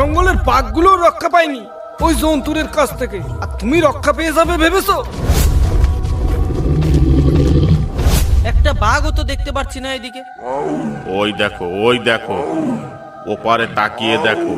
জঙ্গলের বাঘগুলো রক্ষা পায়নি। ওই জন্তুরের কাছ থেকে। আর তুমি রক্ষা পেয়ে যাবে ভেবেছো? একটা বাঘও তো দেখতে পাচ্ছি না এদিকে। ওই দেখো ওই দেখো। ওপারে তাকিয়ে দেখো।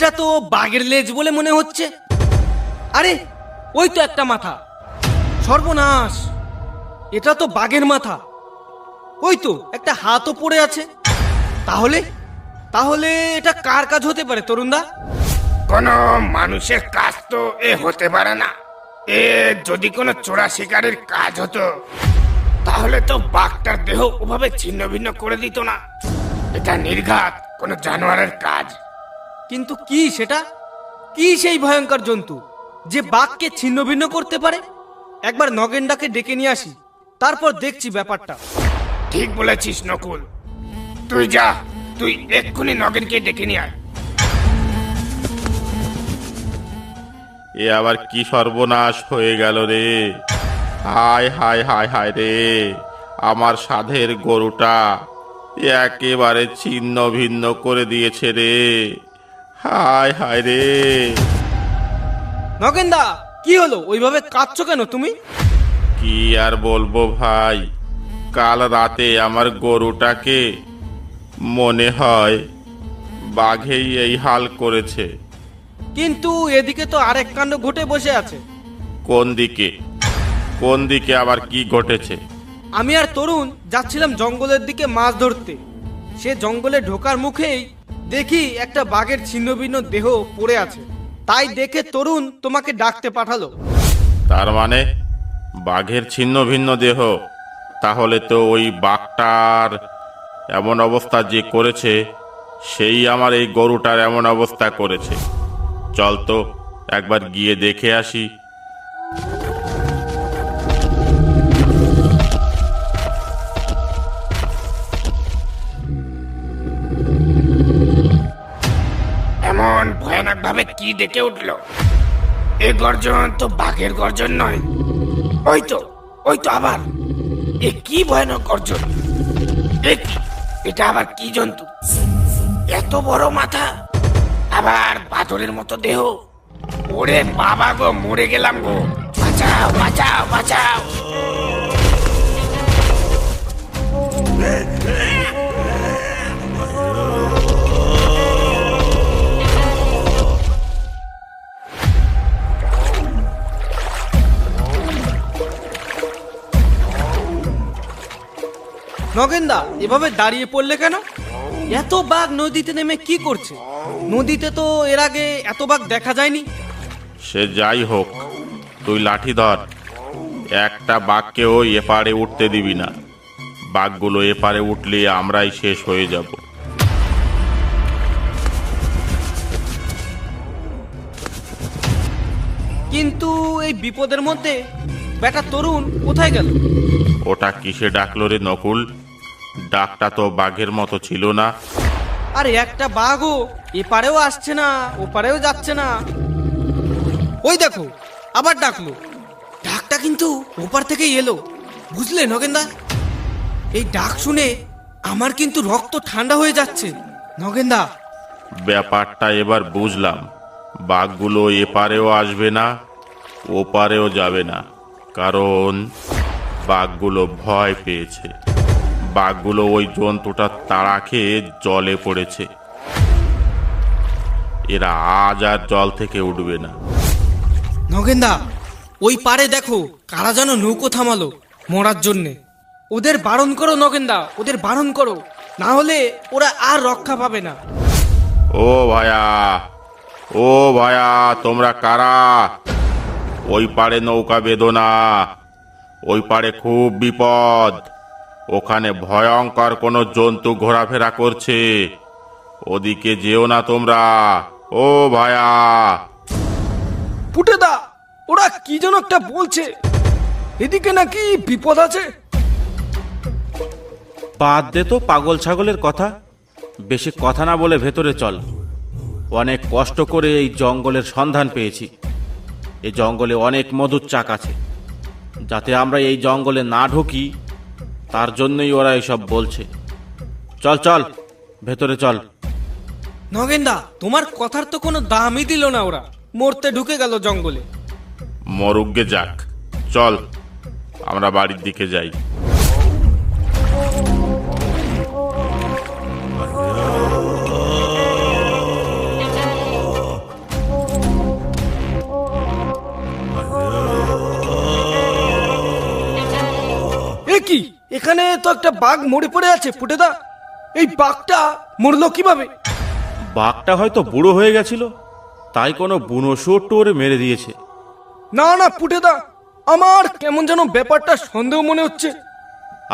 এটা তো বাঘের লেজ বলে মনে হচ্ছে। আরে, ওই তো একটা মাথা। সর্বনাশ। এটা তো বাঘের মাথা। ওই তো, একটা হাতও পড়ে আছে। তাহলে? তাহলে এটা কার কাজ হতে পারে, তরুণদা? কোনো মানুষের কাজ তো এ হতে পারে না। এ যদি কোনো চোরা শিকারের কাজ হতো, তাহলে তো বাঘটার দেহ ওভাবে ছিন্ন ভিন্ন করে দিত না। এটা নির্ঘাত কোনো জানোয়ারের কাজ। কিন্তু কি সেটা? কি সেই ভয়ঙ্কর জন্তু যে বাঘকে ছিন্ন ভিন্ন করতে পারে? একবার নগেনদাকে ডেকে নিয়ে আসি তারপর দেখছি ব্যাপারটা। ঠিক বলেছিস নকুল। তুই যা তুই এক্ষুনি নগেনকে ডেকে নিয়ে আয়। এ আবার কি সর্বনাশ হয়ে গেল রে। হায় হায় হায় হায় রে। আমার সাধের গরুটা একেবারে ছিন্ন ভিন্ন করে দিয়েছে রে। হায় হায় রে। নগেনদা কি হলো? ওইভাবে কাঁদছো কেন তুমি? কি আর বলব ভাই? কাল রাতে আমার গরুটাকে মনে হয় বাঘেই এই হাল করেছে। কিন্তু এদিকে তো আরেক কাণ্ড ঘটে বসে আছে। কোন দিকে? কোন দিকে আবার কি ঘটেছে? আমি আর তরুণ যাচ্ছিলাম জঙ্গলের দিকে মাছ ধরতে। সে জঙ্গলে ঢোকার মুখেই দেখি একটা বাঘের ছিন্নভিন্ন দেহ পড়ে আছে। তাই দেখে তরুণ তোমাকে ডাকতে পাঠালো। তার মানে বাঘের ছিন্ন ভিন্ন দেহ? তাহলে তো ওই বাঘটার এমন অবস্থা যে করেছে, সেই আমার এই গরুটার এমন অবস্থা করেছে। চল তো একবার গিয়ে দেখে আসি। ভাবে কি ডেকে উঠল? এ গর্জন তো বাঘের গর্জন নয়। ওই তো ওই তো আবার। এ কি ভয়ানক গর্জন? এটা আবার কি জন্তু? এত বড় মাথা? আবার পাথরের মতো দেহ? ওরে বাবা গো, মরে গেলাম গো। বাঁচাও বাঁচাও বাঁচাও। নগেনদা এভাবে দাঁড়িয়ে পড়লে কেন? এত বাঘ নদীতে নেমে কি করছে? নদীতে তো এর আগে এত বাঘ দেখা যায়নি। সে যাই হোক তুই লাঠি ধর। একটা বাঘকেও এপারে উঠতে দিবি না। বাঘগুলো এপারে উঠলে আমরাই শেষ হয়ে যাব। কিন্তু এই বিপদের মধ্যে বেটা তরুণ কোথায় গেল? ওটা কিসে ডাকলো রে নকুল? ডাকটা তো বাঘের মতো ছিল না। আরে একটা বাঘও এপারেও আসছে না ওপারেও যাচ্ছে না। ওই দেখো আবার ডাকলো। ডাকটা কিন্তু ওপার থেকেই এলো। বুঝলে নগেনদা? এই ডাক শুনে আমার কিন্তু রক্ত ঠান্ডা হয়ে যাচ্ছে। নগেনদা? ব্যাপারটা এবার বুঝলাম। বাঘগুলো এপারেও আসবে না ওপারেও যাবে না। কারণ বাঘগুলো ভয় পেয়েছে। বাঘগুলো ওই জন্তুটা তাড়া খেয়ে জলে পড়েছে। এরা আজ আর জল থেকে উঠবে না। নগেনদা ওই পারে দেখো কারা যেন নৌকো থামালো মরার জন্যে। ওদের বারণ করো নগেনদা ওদের বারণ করো। না হলে ওরা আর রক্ষা পাবে না। ও ভায়া ও ভায়া তোমরা কারা? ওই পারে নৌকা বেদনা ওই পারে খুব বিপদ। ওখানে ভয়ঙ্কর কোনো জন্তু ঘোরাফেরা করছে। ওদিকে যেও না তোমরা। ও ভায়া। পুটেদা ওরা কি যেন একটা বলছে। এদিকে নাকি বিপদ আছে। বাদ দে তো পাগল ছাগলের কথা। বেশি কথা না বলে ভেতরে চল। অনেক কষ্ট করে এই জঙ্গলের সন্ধান পেয়েছি। এই জঙ্গলে অনেক মধুর চাক আছে। যাতে আমরা এই জঙ্গলে না ঢুকি তার জন্যই ওরা এসব বলছে। চল চল ভেতরে চল। নগেনদা তোমার কথার তো কোনো দামই দিল না ওরা। মরতে ঢুকে গেল জঙ্গলে। মরুগ্গে যাক। চল আমরা বাড়ির দিকে যাই। এ কি? এখানে তো একটা বাঘ মরে পড়ে আছে পুটেদা। এই বাঘটা মরলো কীভাবে? বাঘটা হয়তো বুড়ো হয়ে গেছিল তাই কোনো বুনো শুয়োর টোরে মেরে দিয়েছে। না না পুটেদা আমার কেমন যেন ব্যাপারটা সন্দেহ মনে হচ্ছে।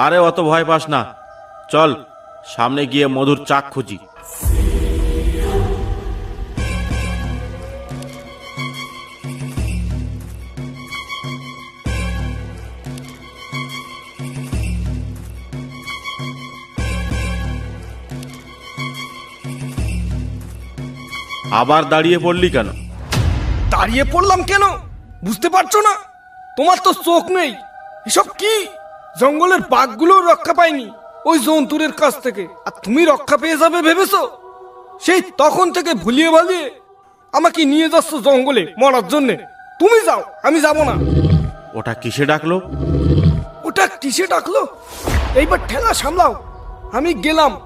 আরে অত ভয় পাস না। চল সামনে গিয়ে মধুর চাক খুঁজি। আবার দাঁড়িয়ে পড়লি কেন? দাঁড়িয়ে পড়লাম কেন? বুঝতে পারছ না? তোমার তো চোখ নেই। এসব কি? জঙ্গলের বাঘগুলো রক্ষা পায়নি ওই জন্তুরের কাছ থেকে। আর তুমি রক্ষা পেয়ে যাবে ভেবেছো? সেই তখন থেকে ভুলিয়ে ভালিয়ে আমাকে নিয়ে যাচ্ছ জঙ্গলে মরার জন্যে। তুমি যাও আমি যাব না। ওটা কিসে ডাকলো? ওটা কিসে ডাকলো? এইবার ঠেলা সামলাও। আমি গেলাম।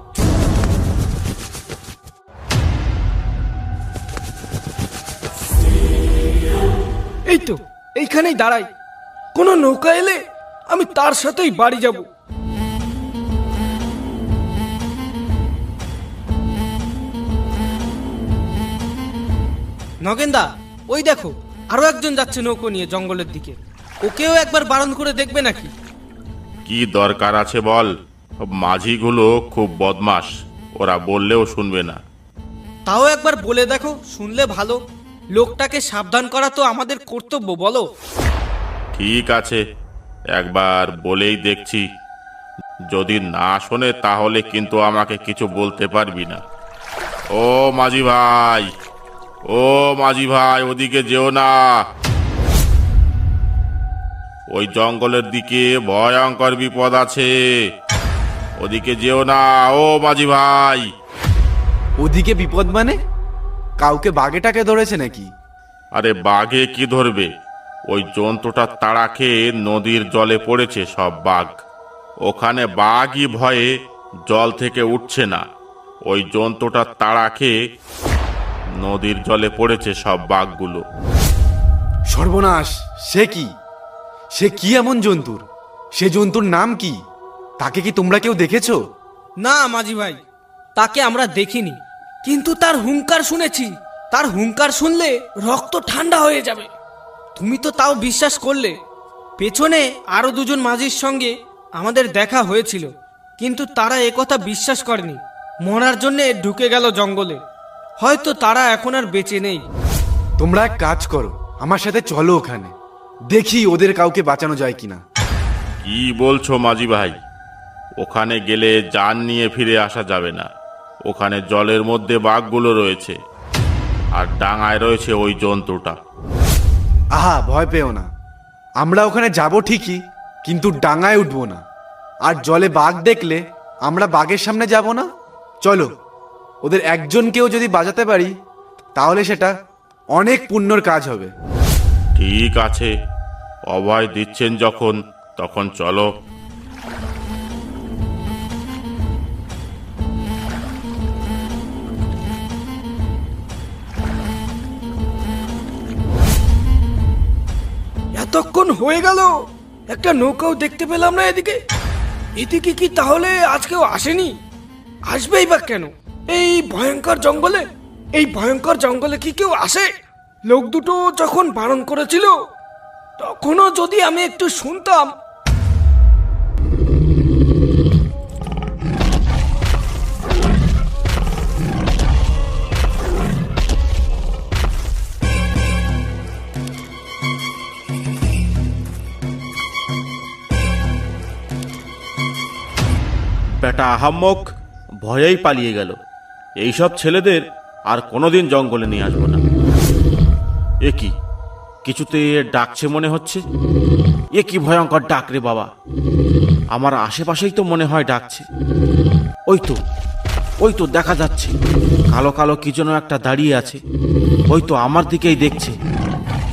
এই তো এইখানেই দাঁড়াই। কোনো নৌকা এলে আমি তার সাথেই বাড়ি যাব। নগেনদা ওই দেখো আরও একজন যাচ্ছে নৌকো নিয়ে জঙ্গলের দিকে। ওকেও একবার বারণ করে দেখবে নাকি? কি দরকার আছে বল? মাঝিগুলো খুব বদমাস ওরা বললেও শুনবে না। তাও একবার বলে দেখো শুনলে ভালো। লোকটাকে সাবধান করা তো আমাদের কর্তব্য বলো। ঠিক আছে একবার বলেই দেখছি। যদি না শোনে তাহলে কিন্তু আমাকে কিছু বলতে পারবি না। ও মাঝি ভাই ও মাঝি ভাই ওদিকে যেও না। ওই জঙ্গলের দিকে ভয়ঙ্কর বিপদ আছে। ওদিকে যেও না ও মাঝি ভাই। ওদিকে বিপদ মানে? কাউকে বাঘেটাকে ধরেছে নাকি? আরে বাঘে কি ধরবে? ওই জন্তুটা তাড়া খেয়ে নদীর জলে পড়েছে সব বাঘ। ওখানে বাঘই ভয়ে জল থেকে উঠছে না। ওই জন্তুটা তাড়া খেয়ে নদীর জলে পড়েছে সব বাঘগুলো। সর্বনাশ সে কি? সে কি এমন জন্তুর? সে জন্তুর নাম কি? তাকে কি তোমরা কেউ দেখেছ? না মাঝি ভাই তাকে আমরা দেখিনি। কিন্তু তার হুঙ্কার শুনেছি। তার হুঙ্কার শুনলে রক্ত ঠান্ডা হয়ে যাবে। তুমি তো তাও বিশ্বাস করলে। পেছনে আরও দুজন মাঝির সঙ্গে আমাদের দেখা হয়েছিল। কিন্তু তারা একথা বিশ্বাস করেনি। মরার জন্যে ঢুকে গেল জঙ্গলে। হয়তো তারা এখন আর বেঁচে নেই। তোমরা এক কাজ করো আমার সাথে চলো ওখানে। দেখি ওদের কাউকে বাঁচানো যায় কিনা। কি বলছো মাঝি ভাই? ওখানে গেলে যান নিয়ে ফিরে আসা যাবে না। ওখানে জলের মধ্যে বাঘগুলো রয়েছে আর ডাঙায় রয়েছে ওই জন্তুটা। আহা ভয় পেও না। আমরা ওখানে যাব ঠিকই কিন্তু ডাঙায় উঠবো না। আর জলে বাঘ দেখলে আমরা বাঘের সামনে যাব না? চলো ওদের একজনকেও যদি বাজাতে পারি তাহলে সেটা অনেক পুণ্যর কাজ হবে। ঠিক আছে অভয় দিচ্ছেন যখন তখন চলো। এতক্ষণ হয়ে গেল? একটা নৌকাও দেখতে পেলাম না এদিকে। এদিকে কি তাহলে আজ কেউ আসেনি? আসবেই বা কেন? এই ভয়ঙ্কর জঙ্গলে? এই ভয়ঙ্কর জঙ্গলে কি কেউ আসে? লোক দুটো যখন বারণ করেছিল, তখনও যদি আমি একটু শুনতাম বেটা আহাম্মক ভয়েই পালিয়ে গেল। এইসব ছেলেদের আর কোনোদিন জঙ্গলে নিয়ে আসব না। এ কি? কিছুতে ডাকছে মনে হচ্ছে? এ কি ভয়ঙ্কর ডাক রে বাবা? আমার আশেপাশেই তো মনে হয় ডাকছে। ওই তো ওই তো দেখা যাচ্ছে। কালো কালো কি যেন একটা দাঁড়িয়ে আছে। ওই তো আমার দিকেই দেখছে।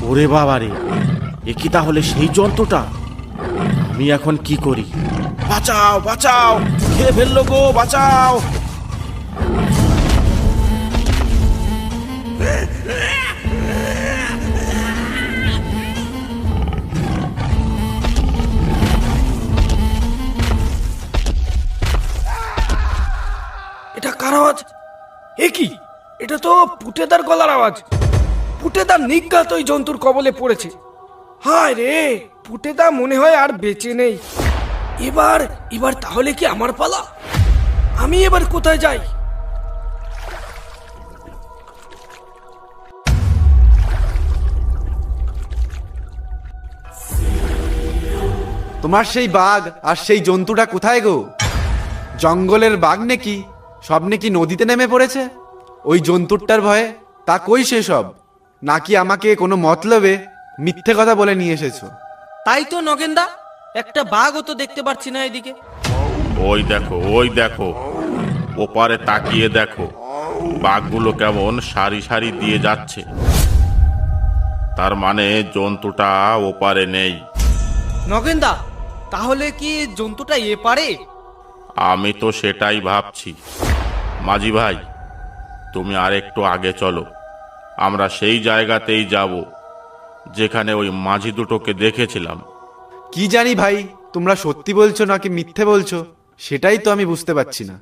ওরে বাবা রে এ কি তাহলে সেই জন্তুটা? আমি এখন কি করি? বাঁচাও বাঁচাও। খেয়ে ফেলল গো, বাঁচাও। এটা কার আওয়াজ? এ কি? এটা তো পুটেদার গলার আওয়াজ। পুটেদার নিজ্ঞাত ওই জন্তুর কবলে পড়েছে। হায় রে, পুটেদা মনে হয় আর বেঁচে নেই। এবার এবার তাহলে কি আমার পালা? আমি এবার কোথায় যাই? তোমার সেই বাঘ আর সেই জন্তুটা কোথায় গো? জঙ্গলের বাঘ নাকি? সব নাকি নদীতে নেমে পড়েছে? ওই জন্তুরটার ভয়ে তা কই সে সব? নাকি আমাকে কোনো মতলবে মিথ্যে কথা বলে নিয়ে এসেছ? তাই তো নগেন্দা একটা বাঘও তো দেখতে পাচ্ছি না এদিকে। ওই দেখো ওই দেখো। ওপারে তাকিয়ে দেখো। বাঘগুলো কেমন সারি সারি দিয়ে যাচ্ছে। তার মানে জন্তুটা ওপারে নেই। নগেন্দা তাহলে কি জন্তুটা এ পারে আমি তো সেটাই ভাবছি। মাঝি ভাই তুমি আর একটু আগে চলো। আমরা সেই জায়গাতেই যাব যেখানে ওই মাঝি দুটোকে দেখেছিলাম। কি জানি ভাই, তোমরা সত্যি বলছো নাকি মিথ্যে বলছো? সেটাই তো আমি বুঝতে পারছি না।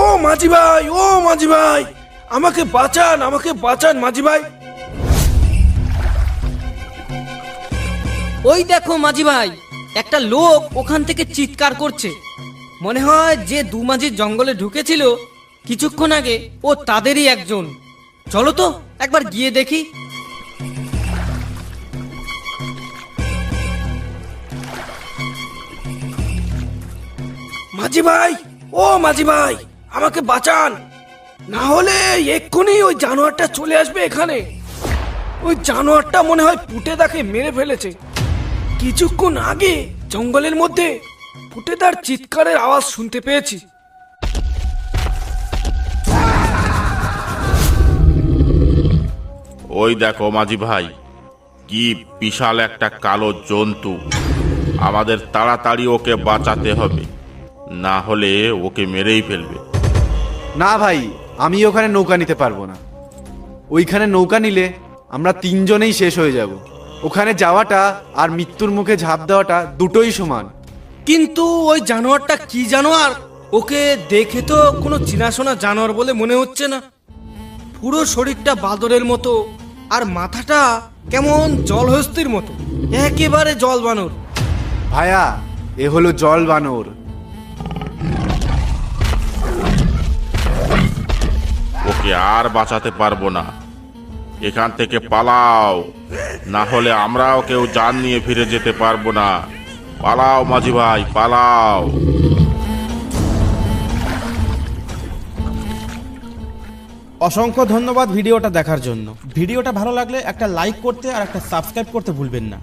ও মাঝি ভাই ও মাঝি ভাই আমাকে বাঁচান আমাকে বাঁচান মাঝি ভাই ওই দেখো মাঝি ভাই, একটা লোক ওখান থেকে চিৎকার করছে। মনে হয় যে দু মাঝির জঙ্গলে ঢুকেছিল, কিছুক্ষণ আগে ও তাদেরই একজন। চলো তো, একবার গিয়ে দেখি। মাঝি ভাই, ও মাঝি ভাই, আমাকে বাঁচান। না হলে এক্ষুনি ওই জানোয়ারটা চলে আসবে এখানে। ওই জানোয়ারটা মনে হয় পুটেদাকে মেরে ফেলেছে। কিছুক্ষণ আগে জঙ্গলের মধ্যে পুটেদার চিৎকারের আওয়াজ শুনতে পেয়েছি। ওই দেখো মাঝি ভাই কি বিশাল একটা কালো জন্তু। আমাদের তাড়াতাড়ি ওকে বাঁচাতে হবে না হলে ওকে মেরেই ফেলবে। না ভাই আমি ওখানে নৌকা নিতে পারব না। ওইখানে নৌকা নিলে আমরা তিনজনেই শেষ হয়ে যাব। ওখানে যাওয়াটা আর মৃত্যুর মুখে ঝাঁপ দেওয়াটা দুটোই সমান। কিন্তু ওই জানোয়ারটা কি জানোয়ার? ওকে দেখে তো কোনো চেনাশোনা জানোয়ার বলে মনে হচ্ছে না। পুরো শরীরটা বাদরের মতো আর মাথাটা কেমন জলহস্তির মতো। একেবারে জল বানর। ভায়া এ হলো জল বানর। ওকে আর বাঁচাতে পারব না। এখান থেকে পালাও। না হলে আমরাও কেউ যান নিয়ে ফিরে যেতে পারব না। পালাও মাঝি ভাই, পালাও। অসংখ্য ধন্যবাদ ভিডিওটা দেখার জন্য। ভিডিওটা ভালো লাগলে একটা লাইক করতে আর একটা সাবস্ক্রাইব করতে ভুলবেন না।